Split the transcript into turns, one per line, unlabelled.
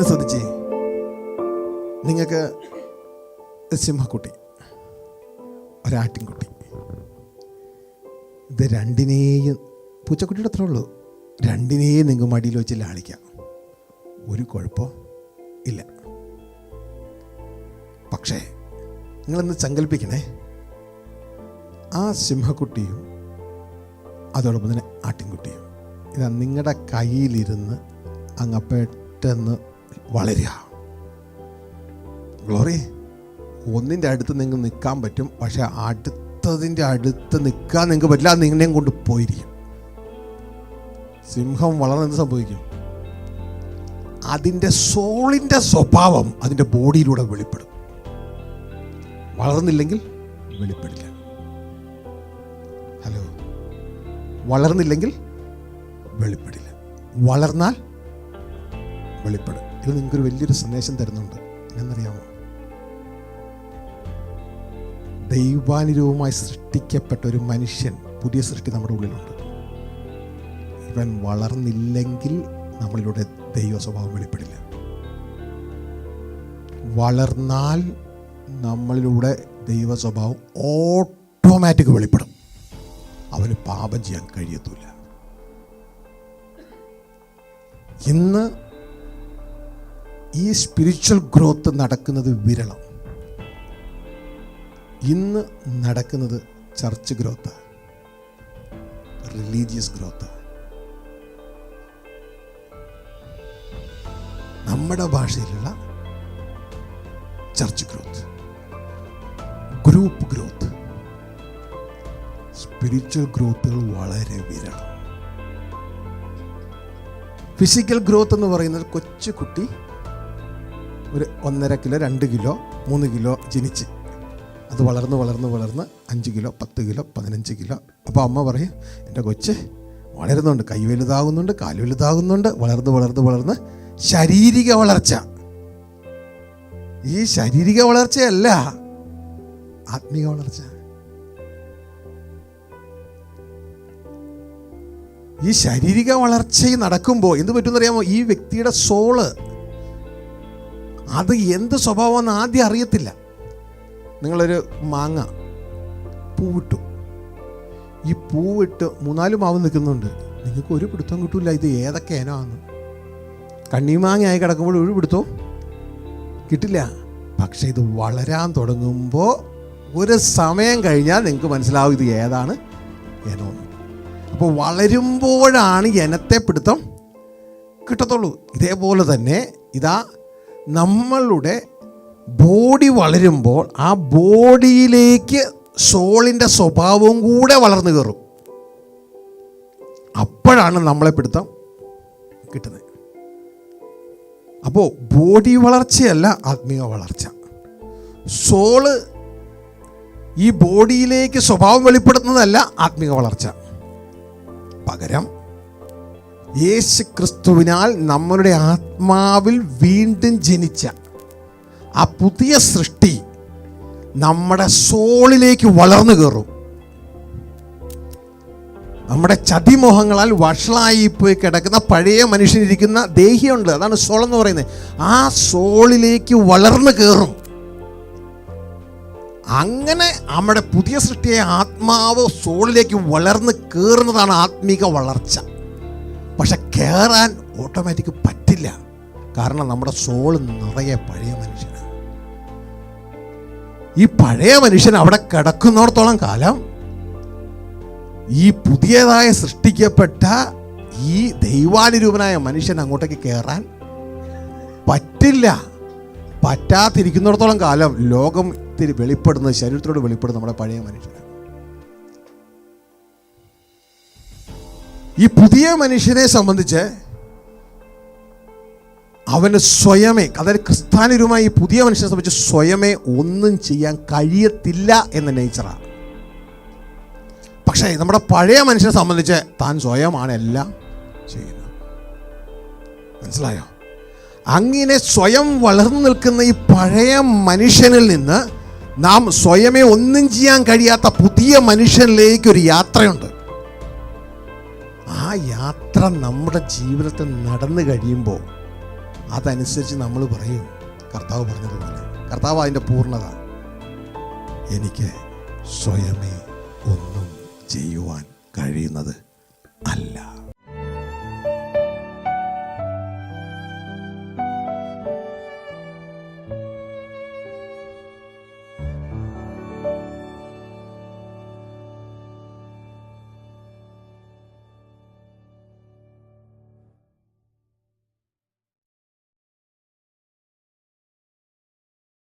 ഒന്ന് ശ്രദ്ധിച്ചേ. നിങ്ങൾക്ക് സിംഹക്കുട്ടി ഒരാട്ടിൻകുട്ടി. ഇത് രണ്ടിനെയും പൂച്ചക്കുട്ടിയുടെ അത്രേ ഉള്ളൂ. രണ്ടിനെയും നിങ്ങൾ മടിയിൽ വെച്ച് ലാളിക്കാം. ഒരു കുഴപ്പം ഇല്ല. പക്ഷേ നിങ്ങളൊന്ന് സങ്കല്പിക്കണേ? ആ സിംഹക്കുട്ടിയും അതോടൊപ്പം തന്നെ ആട്ടിൻകുട്ടിയും ഇതാ നിങ്ങളുടെ കയ്യിലിരുന്ന് അങ്ങ് പെട്ടെന്ന് വളരുക. ഗ്ലോറി ഒന്നിന്റെ അടുത്ത് നിങ്ങൾക്ക് നിൽക്കാൻ പറ്റും പക്ഷെ അടുത്തതിന്റെ അടുത്ത് നിൽക്കാൻ നിങ്ങൾക്ക് പറ്റില്ല അത് നിങ്ങളെയും കൊണ്ട് പോയിരിക്കും. സിംഹം വളർന്ന് എന്ത് സംഭവിക്കും? അതിന്റെ സോളിന്റെ സ്വഭാവം അതിന്റെ ബോഡിയിലൂടെ വെളിപ്പെടും. വളർന്നില്ലെങ്കിൽ വെളിപ്പെടില്ല. ഹലോ വളർന്നില്ലെങ്കിൽ വെളിപ്പെടില്ല. വളർന്നാൽ വെളിപ്പെടും. ഇത് നിങ്ങൾക്കൊരു വലിയൊരു സന്ദേശം തരുന്നുണ്ട്. എന്നറിയാമോ ദൈവാനുരൂപമായി സൃഷ്ടിക്കപ്പെട്ട ഒരു മനുഷ്യൻ പുതിയ സൃഷ്ടി നമ്മുടെ ഉള്ളിലുണ്ട്. ഇവൻ വളർന്നില്ലെങ്കിൽ നമ്മളിലൂടെ ദൈവ സ്വഭാവം വെളിപ്പെടില്ല. വളർന്നാൽ നമ്മളിലൂടെ ദൈവ സ്വഭാവം ഓട്ടോമാറ്റിക് വെളിപ്പെടും. അവന് പാപം ചെയ്യാൻ കഴിയത്തില്ല. ഇന്ന് ഈ സ്പിരിച്വൽ ഗ്രോത്ത് നടക്കുന്നത് വിരളം. ഇന്ന് നടക്കുന്നത് ചർച്ച് ഗ്രോത്ത് റിലീജിയസ് ഗ്രോത്ത് നമ്മുടെ ഭാഷയിലുള്ള church growth group growth spiritual ഗ്രോത്തുകൾ വളരെ വിരളം. ഫിസിക്കൽ ഗ്രോത്ത് എന്ന് പറയുന്നത് കൊച്ചു കുട്ടി ഒരു ഒന്നര കിലോ രണ്ട് കിലോ മൂന്ന് കിലോ ജനിച്ച്. അത് വളർന്ന് വളർന്ന് വളർന്ന് അഞ്ച് കിലോ പത്ത് കിലോ പതിനഞ്ച് കിലോ. അപ്പോൾ അമ്മ പറയും എന്റെ കൊച്ച് വളരുന്നുണ്ട് കൈ വലുതാകുന്നുണ്ട് കാൽ വലുതാകുന്നുണ്ട് വളർന്ന് വളർന്ന് വളർന്ന് ശാരീരിക വളർച്ച. ഈ ശാരീരിക വളർച്ചയല്ല ആത്മീക വളർച്ച. ഈ ശാരീരിക വളർച്ച നടക്കുമ്പോൾ എന്ത് പറ്റുമെന്നറിയാമോ? ഈ വ്യക്തിയുടെ സോൾ അത് എന്ത് സ്വഭാവമെന്ന് ആദ്യം അറിയത്തില്ല. നിങ്ങളൊരു മാങ്ങ പൂവിട്ടു. ഈ പൂവിട്ട് മൂന്നാൽ മാവ് നിൽക്കുന്നുണ്ട്. നിങ്ങൾക്ക് ഒരു പിടുത്തം കിട്ടൂല. ഇത് ഏതൊക്കെ കണ്ണി കണ്ണിമാങ്ങയായി കിടക്കുമ്പോൾ ഒരു പിടുത്തവും കിട്ടില്ല. പക്ഷേ ഇത് വളരാൻ തുടങ്ങുമ്പോൾ ഒരു സമയം കഴിഞ്ഞാൽ നിങ്ങൾക്ക് മനസ്സിലാവും ഇത് ഏതാണ് എനോന്ന് അപ്പോൾ വളരുമ്പോഴാണ് ഇനത്തെ പിടുത്തം കിട്ടത്തുള്ളൂ. ഇതേപോലെ തന്നെ ഇതാ നമ്മളുടെ ബോഡി വളരുമ്പോൾ ആ ബോഡിയിലേക്ക് സോളിന്റെ സ്വഭാവവും കൂടെ വളർന്നു കയറും. അപ്പോഴാണ് നമ്മളെ പിടുത്തം കിട്ടുന്നത്. അപ്പോൾ ബോഡി വളർച്ചയല്ല ആത്മീയ വളർച്ച. സോൾ ഈ ബോഡിയിലേക്ക് സ്വഭാവം വെളിപ്പെടുത്തുന്നതല്ല ആത്മീയ വളർച്ച. പകരം യേശു ക്രിസ്തുവിനാൽ നമ്മളുടെ ആത്മാവിൽ വീണ്ടും ജനിച്ച ആ പുതിയ സൃഷ്ടി നമ്മുടെ സോളിലേക്ക് വളർന്നു കയറും. നമ്മുടെ ചതിമോഹങ്ങളാൽ വഷളായി പോയി കിടക്കുന്ന പഴയ മനുഷ്യനിരിക്കുന്ന ദേഹിയുണ്ട്. അതാണ് സോൾ എന്ന് പറയുന്നത്. ആ സോളിലേക്ക് വളർന്നു കയറും. അങ്ങനെ നമ്മുടെ പുതിയ സൃഷ്ടിയെ ആത്മാവ് സോളിലേക്ക് വളർന്ന് കയറുന്നതാണ് ആത്മീക വളർച്ച. പക്ഷെ കയറാൻ ഓട്ടോമാറ്റിക് പറ്റില്ല. കാരണം നമ്മുടെ സോൾ നിറയെ പഴയ മനുഷ്യനാണ്. ഈ പഴയ മനുഷ്യൻ അവിടെ കിടക്കുന്നിടത്തോളം കാലം ഈ പുതിയതായ സൃഷ്ടിക്കപ്പെട്ട ഈ ദൈവാനുരൂപനായ മനുഷ്യൻ അങ്ങോട്ടേക്ക് കയറാൻ പറ്റില്ല. പറ്റാതിരിക്കുന്നിടത്തോളം കാലം ലോകം ലോകത്തിൽ വെളിപ്പെടുന്നത് ശരീരത്തിലൂടെ വെളിപ്പെടുന്നത് നമ്മുടെ പഴയ മനുഷ്യനാണ്. ഈ പുതിയ മനുഷ്യനെ സംബന്ധിച്ച് അവന് സ്വയമേ അതായത് ക്രിസ്ത്യാനിരുമായി ഈ പുതിയ മനുഷ്യനെ സംബന്ധിച്ച് സ്വയമേ ഒന്നും ചെയ്യാൻ കഴിയത്തില്ല എന്ന നേച്ചറാണ് പക്ഷേ നമ്മുടെ പഴയ മനുഷ്യനെ സംബന്ധിച്ച് താൻ സ്വയമാണ് എല്ലാം ചെയ്യുന്നത്. മനസ്സിലായോ? അങ്ങനെ സ്വയം വളർന്നു നിൽക്കുന്ന ഈ പഴയ മനുഷ്യനിൽ നിന്ന് നാം സ്വയമേ ഒന്നും ചെയ്യാൻ കഴിയാത്ത പുതിയ മനുഷ്യനിലേക്കൊരു യാത്രയുണ്ട്. ആ യാത്ര നമ്മുടെ ജീവിതത്തിൽ നടന്നു കഴിയുമ്പോൾ അതനുസരിച്ച് നമ്മൾ പറയും കർത്താവ് പറഞ്ഞതുപോലെ കർത്താവ് അതിന്റെ പൂർണത എനിക്ക് സ്വയമേ ഒന്നും ചെയ്യുവാൻ കഴിയുന്നത് അല്ല.